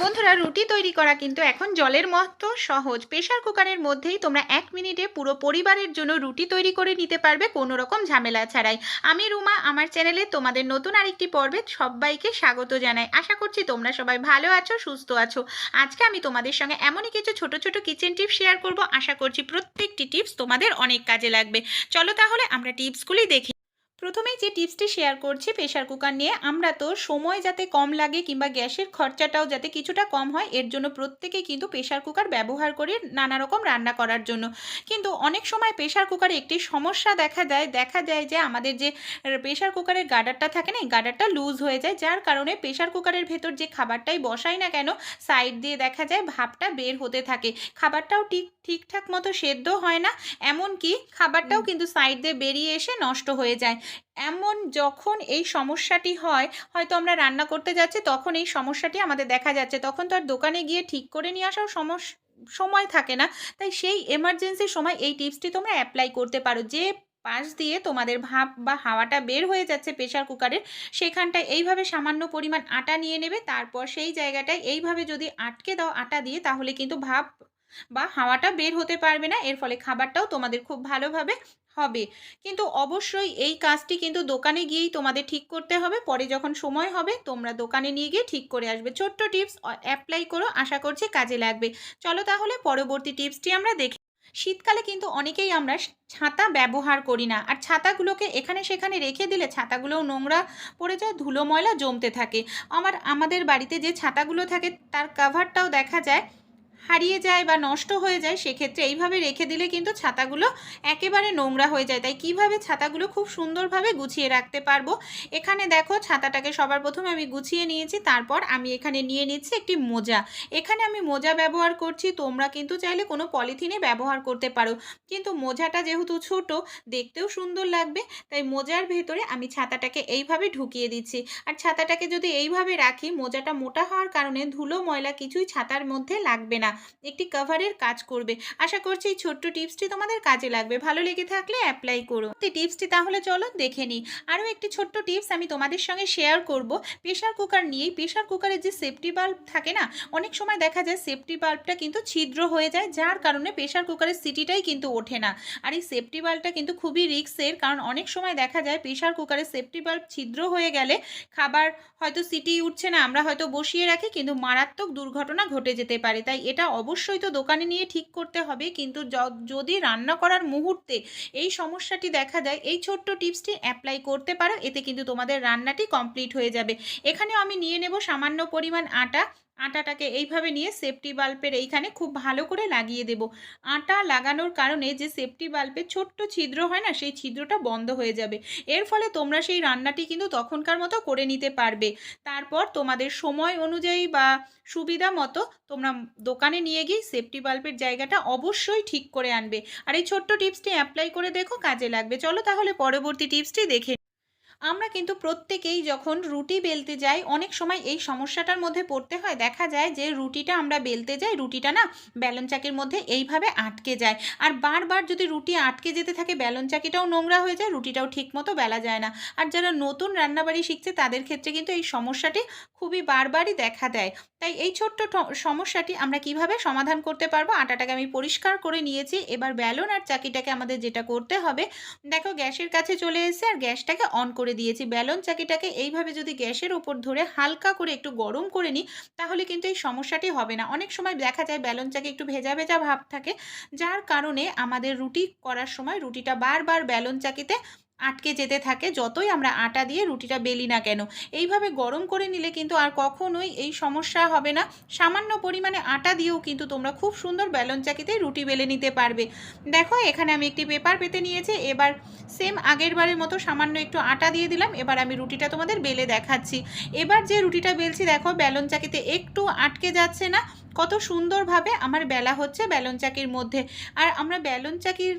বন্ধুরা, রুটি তৈরি করা কিন্তু এখন জলের মতো সহজ। প্রেশার কুকারের মধ্যেই তোমরা এক মিনিটে পুরো পরিবারের জন্য রুটি তৈরি করে নিতে পারবে, কোনো রকম ঝামেলা ছাড়াই। আমি রুমা, আমার চ্যানেলে তোমাদের নতুন আরেকটি পর্বে সবাইকে স্বাগত জানাই। আশা করছি তোমরা সবাই ভালো আছো, সুস্থ আছো। আজকে আমি তোমাদের সঙ্গে এমনই কিছু ছোট ছোট কিচেন টিপস শেয়ার করব। আশা করছি প্রত্যেকটি টিপস তোমাদের অনেক কাজে লাগবে। চলো তাহলে আমরা টিপসগুলি দেখি প্রথমেই যে টিপসটি শেয়ার করছি প্রেশার কুকার নিয়ে আমরা তো সময় যাতে কম লাগে কিংবা গ্যাসের খরচাটাও যাতে কিছুটা কম হয় এর জন্য প্রত্যেকেই কিন্তু প্রেশার কুকার ব্যবহার করি নানা রকম রান্না করার জন্য। কিন্তু অনেক সময় প্রেশার কুকারে একটি সমস্যা দেখা যায় দেখা যায় যে আমাদের যে প্রেশার কুকারের গার্ডারটা থাকে না এই গার্ডারটা লুজ হয়ে যায় যার কারণে প্রেশার কুকারের ভেতর যে খাবারটাই বসাই না কেন সাইড দিয়ে দেখা যায় ভাবটা বের হতে থাকে। খাবারটাও ঠিক ঠিকঠাক মতো সেদ্ধ হয় না এমনকি খাবারটাও কিন্তু সাইড দিয়ে বেরিয়ে এসে নষ্ট হয়ে যায়। এমন যখন এই সমস্যাটি হয়, হয়তো আমরা রান্না করতে যাচ্ছি, তখন এই সমস্যাটি আমাদের দেখা যাচ্ছে। তখন তো আর দোকানে গিয়ে ঠিক করে নিয়ে আসাও সমস, সময় থাকে না। তাই সেই এমার্জেন্সির সময় এই টিপসটি তোমরা অ্যাপ্লাই করতে পারো। যে পাশ দিয়ে তোমাদের ভাপ বা হাওয়াটা বের হয়ে যাচ্ছে প্রেশার কুকারের সেখানটায় এইভাবে সামান্য পরিমাণ আটা নিয়ে নেবে, তারপর সেই জায়গাটায় এইভাবে যদি আটকে দাও আটা দিয়ে, তাহলে কিন্তু ভাপ বা হাওয়াটা বের হতে পারবে না, এর ফলে খাবারটাও তোমাদের খুব ভালোভাবে হবে। কিন্তু অবশ্যই এই কাজটি কিন্তু দোকানে গিয়েই তোমাদের ঠিক করতে হবে, পরে যখন সময় হবে তোমরা দোকানে নিয়ে গিয়ে ঠিক করে আসবে। ছোট্ট টিপস অ্যাপ্লাই করো, আশা করছি কাজে লাগবে। চলো তাহলে পরবর্তী টিপসটি আমরা দেখি। শীতকালে কিন্তু অনেকেই আমরা ছাতা ব্যবহার করি না, আর ছাতাগুলোকে এখানে সেখানে রেখে দিলে ছাতাগুলোও নোংরা পড়ে যায়, ধুলো ময়লা জমতে থাকে। আমার, আমাদের বাড়িতে যে ছাতাগুলো থাকে তার কাভারটাও দেখা যায়। হারিয়ে যায় বা নষ্ট হয়ে যায়, সেক্ষেত্রে এইভাবে রেখে দিলে কিন্তু ছাতাগুলো একেবারে নোংরা হয়ে যায়। তাই কীভাবে ছাতাগুলো খুব সুন্দরভাবে গুছিয়ে রাখতে পারব? এখানে দেখো ছাতাটাকে সবার প্রথমে আমি গুছিয়ে নিয়েছি, তারপর আমি এখানে নিয়ে নিচ্ছি একটি মোজা। এখানে আমি মোজা ব্যবহার করছি, তোমরা কিন্তু চাইলে কোনো পলিথিনে ব্যবহার করতে পারো। কিন্তু মোজাটা যেহেতু ছোট, দেখতেও সুন্দর লাগবে। তাই মোজার ভেতরে আমি ছাতাটাকে এইভাবে ঢুকিয়ে দিচ্ছি। আর ছাতাটাকে যদি এইভাবে রাখি, মোজাটা মোটা হওয়ার কারণে ধুলো, ময়লা কিছুই ছাতার মধ্যে লাগবে না। একটি কভারের কাজ করবে। আশা করছি এই ছোট্ট টিপসটি তোমাদের কাজে লাগবে। ভালো লেগে থাকলে অ্যাপ্লাই করো। এই টিপসটি তাহলে চলো দেখে নিই। আরও একটি ছোট্ট টিপস আমি তোমাদের সঙ্গে শেয়ার করব। প্রেশার কুকার নিয়েই প্রেশার কুকারের যে সেফটি বাল্ব থাকে না, অনেক সময় দেখা যায় সেফটি বাল্বটা কিন্তু ছিদ্র হয়ে যায়, যার কারণে প্রেশার কুকারের সিটিটাই কিন্তু ওঠে না। আর এই সেফটি বাল্বটা কিন্তু খুবই রিক্সের কারণ অনেক সময় দেখা যায় প্রেশার কুকারের সেফটি বাল্ব ছিদ্র হয়ে গেলে খাবার হয়তো সিটি উঠছে না, আমরা হয়তো বসিয়ে রাখি, কিন্তু মারাত্মক দুর্ঘটনা ঘটে যেতে পারে। তাই এটা অবশ্যই তো দোকানে নিয়ে ঠিক করতে হবে। কিন্তু যদি রান্না করার মুহূর্তে এই সমস্যাটি দেখা দেয়, এই ছোট্ট টিপসটি অ্যাপ্লাই করতে পারো। এতে কিন্তু তোমাদের রান্নাটি কমপ্লিট হয়ে যাবে। এখানেও আমি নিয়ে নেব সামান্য পরিমাণ আটা। আটাটাকে এইভাবে নিয়ে সেফটি বাল্বের এইখানে খুব ভালো করে লাগিয়ে দেব। আটা লাগানোর কারণে যে সেফটি বাল্বের ছোট্ট ছিদ্র হয় না, সেই ছিদ্রটা বন্ধ হয়ে যাবে। এর ফলে তোমরা সেই রান্নাটি কিন্তু তখনকার মতো করে নিতে পারবে। তারপর তোমাদের সময় অনুযায়ী বা সুবিধা মতো তোমরা দোকানে নিয়ে গিয়ে সেফটি বাল্বের জায়গাটা অবশ্যই ঠিক করে আনবে। আর এই ছোট্ট টিপসটি অ্যাপ্লাই করে দেখো, কাজে লাগবে। চলো তাহলে পরবর্তী টিপসটি দেখে আমরা কিন্তু প্রত্যেকেই যখন রুটি বেলতে যাই, অনেক সময় এই সমস্যাটার মধ্যে পড়তে হয়। দেখা যায় যে রুটিটা আমরা বেলতে যাই, রুটিটা না ব্যালন চাকির মধ্যে এইভাবে আটকে যায়। আর বারবার যদি রুটি আটকে যেতে থাকে, ব্যালন চাকিটাও নোংরা হয়ে যায়, রুটিটাও ঠিকমতো বেলা যায় না। আর যারা নতুন রান্নাবাড়ি শিখছে, তাদের ক্ষেত্রে কিন্তু এই সমস্যাটি খুবই বারবারই দেখা দেয়। তাই এই ছোট্ট সমস্যাটি আমরা কীভাবে সমাধান করতে পারব? আটাটাকে আমি পরিষ্কার করে নিয়েছি। এবার ব্যালন আর চাকিটাকে আমাদের যেটা করতে হবে, দেখো গ্যাসের কাছে চলে এসে আর গ্যাসটাকে অন করে করে দিয়েছি। ব্যালন চাকিটাকে এইভাবে যদি গ্যাসের ওপর ধরে হালকা করে একটু গরম করে নিই, তাহলে কিন্তু এই সমস্যাটি হবে না। অনেক সময় দেখা যায় ব্যালন চাকি একটু ভেজা ভেজা ভাব থাকে, যার কারণে আমাদের রুটি করার সময় রুটিটা বারবার ব্যালন চাকিতে আটকে যেতে থাকে, যতই আমরা আটা দিয়ে রুটিটা বেলি না কেন। এইভাবে গরম করে নিলে কিন্তু আর কখনোই এই সমস্যা হবে না। সামান্য পরিমাণে আটা দিয়েও কিন্তু তোমরা খুব সুন্দর ব্যালন চাকিতে রুটি বেলে নিতে পারবে। দেখো, এখানে আমি একটি পেপার পেতে নিয়েছি। এবার সেম আগের বারের মতো সামান্য একটু আটা দিয়ে দিলাম। এবার আমি রুটিটা তোমাদের বেলে দেখাচ্ছি। এবার যে রুটিটা বেলছি, দেখো, ব্যালন চাকিতে একটু আটকে যাচ্ছে না। কত সুন্দরভাবে আমার বেলা হচ্ছে ব্যালন চাকির মধ্যে। আর আমরা ব্যালন চাকির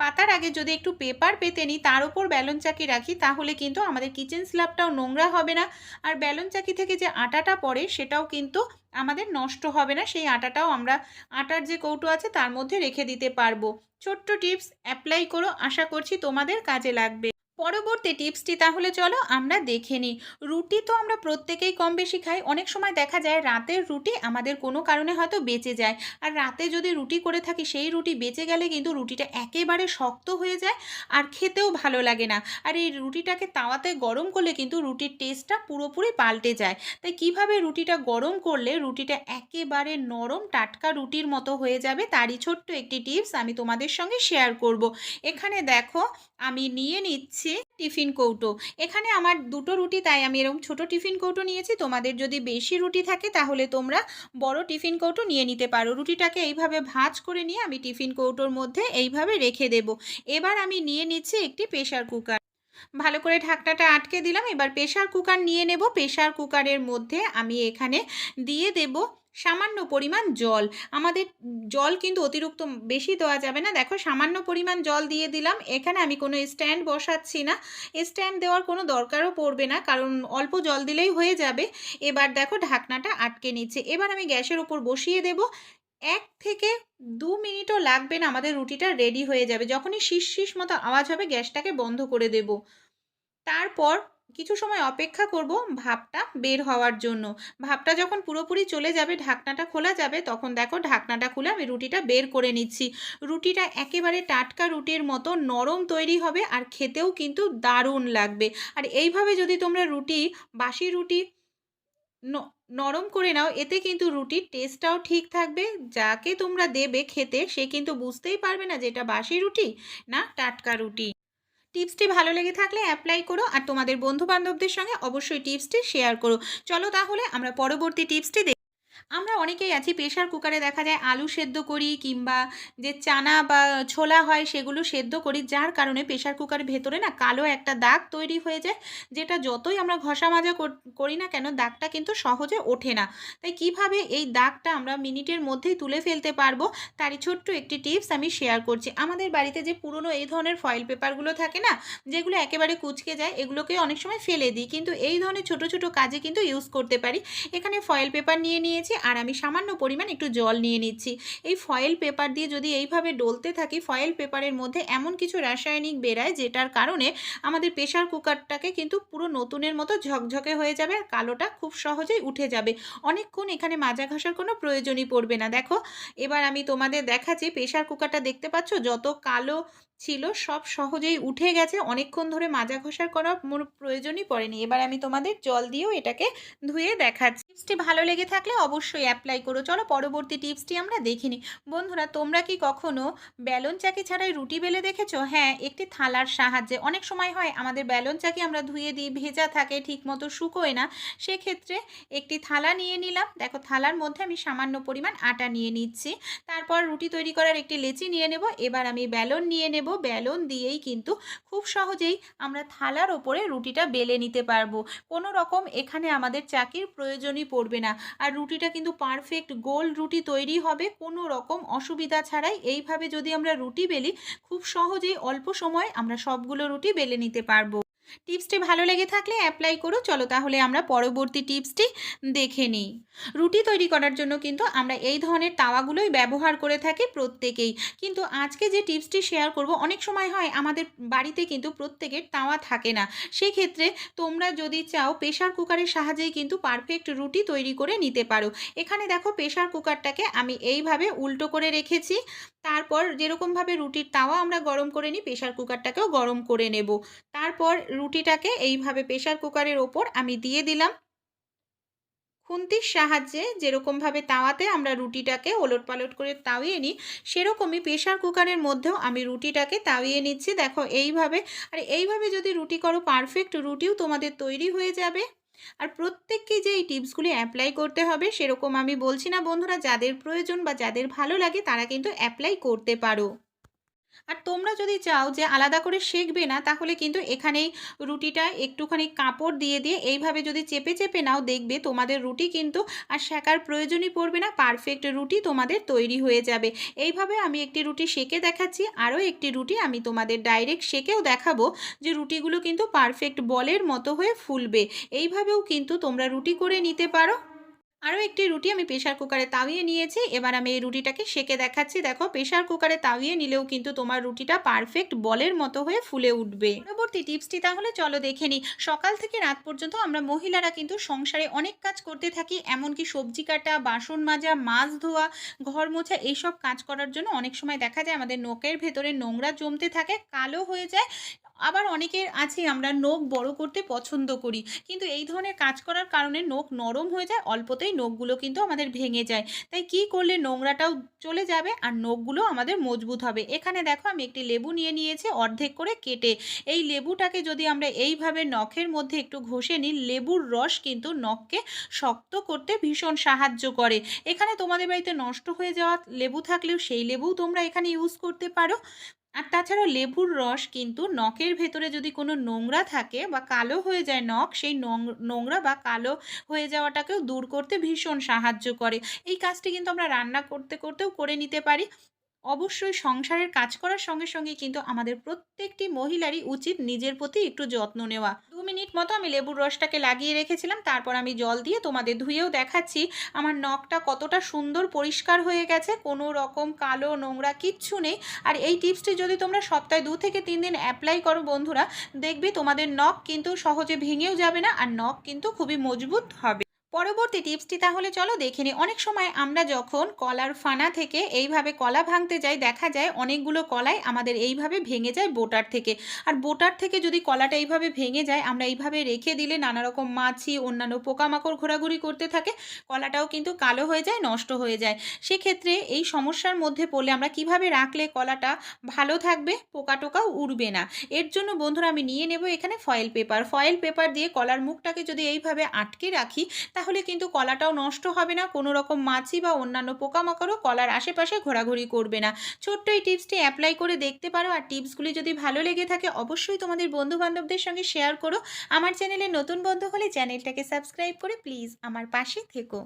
পাতার আগে যদি একটু পেপার পেতে নিই, তার উপর ব্যালন চাকি রাখি, তাহলে কিন্তু আমাদের কিচেন স্ল্যাবটাও নোংরা হবে না। আর ব্যালন চাকি থেকে যে আটাটা পড়ে, সেটাও কিন্তু আমাদের নষ্ট হবে না। সেই আটাটাও আমরা, আটার যে কৌটো আছে, তার মধ্যে রেখে দিতে পারব। ছোট্ট টিপস অ্যাপ্লাই করো। আশা করছি তোমাদের কাজে লাগবে। পরবর্তী টিপসটি তাহলে চলো আমরা দেখে নিই। রুটি তো আমরা প্রত্যেকেই কম বেশি খাই। অনেক সময় দেখা যায় রাতের রুটি আমাদের কোনো কারণে হয়তো বেঁচে যায়। আর রাতে যদি রুটি করে থাকি, সেই রুটি বেঁচে গেলে কিন্তু রুটিটা একেবারে শক্ত হয়ে যায় আর খেতেও ভালো লাগে না। আর এই রুটিটাকে তাওয়াতে গরম করলে কিন্তু রুটির টেস্টটা পুরোপুরি পাল্টে যায়। তাই কীভাবে রুটিটা গরম করলে রুটিটা একেবারে নরম, টাটকা রুটির মতো হয়ে যাবে, তারই ছোট্ট একটি টিপস আমি তোমাদের সঙ্গে শেয়ার করব। এখানে দেখো, আমি নিয়ে নিচ্ছি টিফিন কৌটো। এখানে আমার দুটো রুটি, তাই আমি এরকম ছোট টিফিন কৌটো নিয়েছি। তোমাদের যদি বেশি রুটি থাকে, তাহলে তোমরা বড় টিফিন কৌটো নিয়ে নিতে পারো। রুটিটাকে এইভাবে ভাঁজ করে নিয়ে আমি টিফিন কৌটোর মধ্যে এইভাবে রেখে দেব। এবার আমি নিয়ে নিচ্ছি একটি প্রেশার কুকার। ভালো করে ঢাকনাটা আটকে দিলাম। এবার প্রেশার কুকার নিয়ে নেব। প্রেশার কুকারের মধ্যে আমি এখানে দিয়ে দেব সামান্য পরিমাণ জল। আমাদের জল কিন্তু অতিরিক্ত বেশি দেওয়া যাবে না। দেখো, সামান্য পরিমাণ জল দিয়ে দিলাম। এখানে আমি কোনো স্ট্যান্ড বসাচ্ছি না। স্ট্যান্ড দেওয়ার কোনো দরকারও পড়বে না, কারণ অল্প জল দিলেই হয়ে যাবে। এবার দেখো, ঢাকনাটা আটকে নিচ্ছে। এবার আমি গ্যাসের উপর বসিয়ে দেব। এক থেকে দু মিনিটও লাগবে না, আমাদের রুটিটা রেডি হয়ে যাবে। যখনই শীষ শীষ মতো আওয়াজ হবে, গ্যাসটাকে বন্ধ করে দেব। তারপর কিছু সময় অপেক্ষা করব ভাপটা বের হওয়ার জন্য। ভাপটা যখন পুরোপুরি চলে যাবে, ঢাকনাটা খোলা যাবে, তখন দেখো ঢাকনাটা খুলে আমি রুটিটা বের করে নিচ্ছি। রুটিটা একেবারে টাটকা রুটির মতো নরম তৈরি হবে আর খেতেও কিন্তু দারুণ লাগবে। আর এইভাবে যদি তোমরা রুটি, বাসি রুটি নরম করে নাও, এতে কিন্তু রুটির টেস্টটাও ঠিক থাকবে। যাকে তোমরা দেবে খেতে, সে কিন্তু বুঝতেই পারবে না যে এটা বাসি রুটি না টাটকা রুটি। টিপসটি ভালো লেগে থাকলে অ্যাপ্লাই করো আর তোমাদের বন্ধু বান্ধবদের সঙ্গে অবশ্যই টিপসটি শেয়ার করো। চলো তাহলে আমরা পরবর্তী টিপসটি আমরা অনেকেই আছি প্রেশার কুকারে দেখা যায় আলু সেদ্ধ করি কিংবা যে চানা বা ছোলা হয় সেগুলো সেদ্ধ করি, যার কারণে প্রেশার কুকারের ভেতরে না কালো একটা দাগ তৈরি হয়ে যায়, যেটা যতই আমরা ঘষা মাজা কর- না কেন দাগটা কিন্তু সহজে ওঠে না। তাই কীভাবে এই দাগটা আমরা মিনিটের মধ্যেই তুলে ফেলতে পারব তারই ছোট্ট একটি টিপস আমি শেয়ার করছি। আমাদের বাড়িতে যে পুরনো এই ধরনের ফয়েল পেপারগুলো থাকে না, যেগুলো একেবারে কুচকে যায়, এগুলোকে অনেক সময় ফেলে দিই, কিন্তু এই ধরনের ছোট ছোট কাজে কিন্তু ইউজ করতে পারি। এখানে ফয়েল পেপার নিয়ে নিয়েছি আর আমি সামান্য পরিমাণ একটু জল নিয়ে নিচ্ছি। এই ফয়েল পেপার দিয়ে যদি এইভাবে ডলতে থাকি ফয়েল পেপারের মধ্যে এমন কিছু রাসায়নিক বেরায় যেটার কারণে আমাদের প্রেশার কুকারটাকে কিন্তু পুরো নতুনের মতো ঝকঝকে হয়ে যাবে আর কালোটা খুব সহজেই উঠে যাবে। অনেকক্ষণ এখানে মাজা ঘষার কোনো প্রয়োজনই পড়বে না। দেখো, এবার আমি তোমাদের দেখাচ্ছি প্রেশার কুকারটা দেখতে পাচ্ছ? যত কালো ছিল সব সহজেই উঠে গেছে। অনেকক্ষণ ধরে মাজা ঘষার কোনো মোর- প্রয়োজনই পড়েনি। এবার আমি তোমাদের জল দিয়েও এটাকে ধুয়ে দেখাচ্ছি। ভালো লেগে থাকলে অবশ্যই অ্যাপ্লাই করো। চলো পরবর্তী টিপসটি আমরা দেখে নিই। বন্ধুরা, তোমরা কি কখনো ব্যালন চাকি ছাড়াই রুটি বেলে দেখেছ? হ্যাঁ একটি থালার সাহায্যে। অনেক সময় হয় আমাদের ব্যালন চাকি আমরা ধুয়ে দিই, ভেজা থাকে, ঠিকমতো শুকোয় না। সেক্ষেত্রে একটি থালা নিয়ে নিলাম। দেখো, থালার মধ্যে আমি সামান্য পরিমাণ আটা নিয়ে নিচ্ছি। তারপর রুটি তৈরি করার একটি লেচি নিয়ে নেব। এবার আমি ব্যালন নিয়ে নেব। ব্যালন দিয়েই কিন্তু খুব সহজেই আমরা থালার ওপরে রুটিটা বেলে নিতে পারব। কোনো রকম এখানে আমাদের চাকির প্রয়োজনই পড়বে না। আর রুটিটা কিন্তু পারফেক্ট গোল রুটি তৈরি হবে, কোনো রকম অসুবিধা ছাড়াই। এইভাবে যদি আমরা রুটি বেলি, খুব সহজেই অল্প সময় আমরা সবগুলো রুটি বেলে নিতে পারব। টিপসটি ভালো লেগে থাকলে অ্যাপ্লাই করো। চলো তাহলে আমরা পরবর্তী টিপসটি দেখে নিই। রুটি তৈরি করার জন্য কিন্তু আমরা এই ধরনের তাওয়াগুলোই ব্যবহার করে থাকি প্রত্যেকেই। কিন্তু আজকে যে টিপসটি শেয়ার করব, অনেক সময় হয় আমাদের বাড়িতে কিন্তু প্রত্যেকের তাওয়া থাকে না। সেই ক্ষেত্রে তোমরা যদি চাও প্রেশার কুকারের সাহায্যেই কিন্তু পারফেক্ট রুটি তৈরি করে নিতে পারো। এখানে দেখো প্রেশার কুকারটাকে আমি এইভাবে উল্টো করে রেখেছি। তারপর যেরকমভাবে রুটির তাওয়া আমরা গরম করে নিই প্রেশার কুকারটাকেও গরম করে নেব। তারপর রুটিটাকে এইভাবে প্রেশার কুকারের ওপর আমি দিয়ে দিলাম। খুন্তির সাহায্যে যেরকমভাবে তাওয়াতে আমরা রুটিটাকে ওলট পালট করে তাওয়িয়ে নিই, সেরকমই প্রেশার কুকারের মধ্যেও আমি রুটিটাকে তাওয়িয়ে নিচ্ছি। দেখো এইভাবে, আর এইভাবে যদি রুটি করো, পারফেক্ট রুটিও তোমাদের তৈরি হয়ে যাবে। আর প্রত্যেককে যে এই টিপসগুলি অ্যাপ্লাই করতে হবে, সেরকম আমি বলছি না বন্ধুরা, যাদের প্রয়োজন বা যাদের ভালো লাগে তারা কিন্তু অ্যাপ্লাই করতে পারো। আর তোমরা যদি চাও যে আলাদা করে সেঁকবে না, তাহলে কিন্তু এখানেই রুটিটা একটুখানি কাপড় দিয়ে দিয়ে এইভাবে যদি চেপে চেপে নাও দেখবে তোমাদের রুটি কিন্তু আর শেখার প্রয়োজনই পড়বে না পারফেক্ট রুটি তোমাদের তৈরি হয়ে যাবে। এইভাবে আমি একটি রুটি সেঁকে দেখাচ্ছি, আরও একটি রুটি আমি তোমাদের ডাইরেক্ট সেঁকেও দেখাবো যে রুটিগুলো কিন্তু পারফেক্ট বলের মতো হয়ে ফুলবে। এইভাবেও কিন্তু তোমরা রুটি করে নিতে পারো। আরও একটি রুটি আমি প্রেশার কুকারে তাওয়িয়ে নিয়েছি। এবার আমি এই রুটিটাকে সেকে দেখাচ্ছি। দেখো, প্রেশার কুকারে তাওয়িয়ে নিলেও কিন্তু তোমার রুটিটা পারফেক্ট বলের মতো হয়ে ফুলে উঠবে। পরবর্তী টিপসটি তাহলে চলো দেখে নিই। সকাল থেকে রাত পর্যন্ত আমরা মহিলারা কিন্তু সংসারে অনেক কাজ করতে থাকি। এমনকি সবজি কাটা, বাসন মাজা, মাছ ধোয়া, ঘর মোছা এইসব কাজ করার জন্য অনেক সময় দেখা যায় আমাদের নখের ভেতরে নোংরা জমতে থাকে, কালো হয়ে যায়। আবার অনেকের আছে, আমরা নখ বড় করতে পছন্দ করি। কিন্তু এই ধরনের কাজ করার কারণে নখ নরম হয়ে যায়, অল্পতেই নখগুলো কিন্তু আমাদের ভেঙে যায়। তাই কি করলে নোংরাটাও চলে যাবে আর নখগুলো আমাদের মজবুত হবে? এখানে দেখো, আমি একটি লেবু নিয়ে নিয়েছি, অর্ধেক করে কেটে। এই লেবুটাকে যদি আমরা এইভাবে নখের মধ্যে একটু ঘষে নিই, লেবুর রস কিন্তু নখকে শক্ত করতে ভীষণ সাহায্য করে। এখানে তোমাদের বাড়িতে নষ্ট হয়ে যাওয়া লেবু থাকলেও সেই লেবু তোমরা এখানে ইউজ করতে পারো। আর তাছাড়াও লেবুর রস কিন্তু নখের ভেতরে যদি কোনো নোংরা থাকে বা কালো হয়ে যায় নখ, সেই নোংরা বা কালো হয়ে যাওয়াটাকেও দূর করতে ভীষণ সাহায্য করে। এই কাজটি কিন্তু আমরা রান্না করতে করতেও করে নিতে পারি। অবশ্যই সংসারের কাজ করার সঙ্গে সঙ্গে কিন্তু আমাদের প্রত্যেকটি মহিলারই উচিত নিজের প্রতি একটু যত্ন নেওয়া। মিনিট মতো আমি লেবুর রসটাকে লাগিয়ে রেখেছিলাম, তারপর আমি জল দিয়ে তোমাদের ধুয়েও দেখাচ্ছি। আমার নখটা কতটা সুন্দর পরিষ্কার হয়ে গেছে, কোনো রকম কালো নোংরা কিচ্ছু নেই। আর এই টিপসটি যদি তোমরা সপ্তাহে দু থেকে তিন দিন অ্যাপ্লাই করো বন্ধুরা, দেখবি তোমাদের নখ কিন্তু সহজে ভেঙেও যাবে না, আর নখ কিন্তু খুবই মজবুত হবে। পরবর্তী টিপসটি তাহলে চলো দেখে নিই। অনেক সময় আমরা যখন কলার ফানা থেকে এইভাবে কলা ভাঙতে যাই, দেখা যায় অনেকগুলো কলাই আমাদের এইভাবে ভেঙে যায় বোটার থেকে। আর বোটার থেকে যদি কলাটা এইভাবে ভেঙে যায়, আমরা এইভাবে রেখে দিলে নানা রকম মাছি, অন্যান্য পোকামাকড় ঘোরাঘুরি করতে থাকে, কলাটাও কিন্তু কালো হয়ে যায়, নষ্ট হয়ে যায়। সেক্ষেত্রে এই সমস্যার মধ্যে পড়লে আমরা কীভাবে রাখলে কলাটা ভালো থাকবে, পোকা টোকাও উড়বে না? এর জন্য বন্ধুরা আমি নিয়ে নেব এখানে ফয়েল পেপার ফয়েল পেপার দিয়ে কলার মুখটাকে যদি এইভাবে আটকে রাখি তাহলে কিন্তু কলাটাও নষ্ট হবে না। কোনো রকম মাছি বা অন্যান্য পোকামাকড়ও কলার আশেপাশে ঘোরাঘুরি করবে না। ছোট্ট এই টিপসটি অ্যাপ্লাই করে দেখতে পারো। আর টিপসগুলি যদি ভালো লেগে থাকে, অবশ্যই তোমাদের বন্ধু বান্ধবদের সঙ্গে শেয়ার করো। আমার চ্যানেলে নতুন বন্ধু হলে চ্যানেলটাকে সাবস্ক্রাইব করে প্লিজ আমার পাশে থেকো।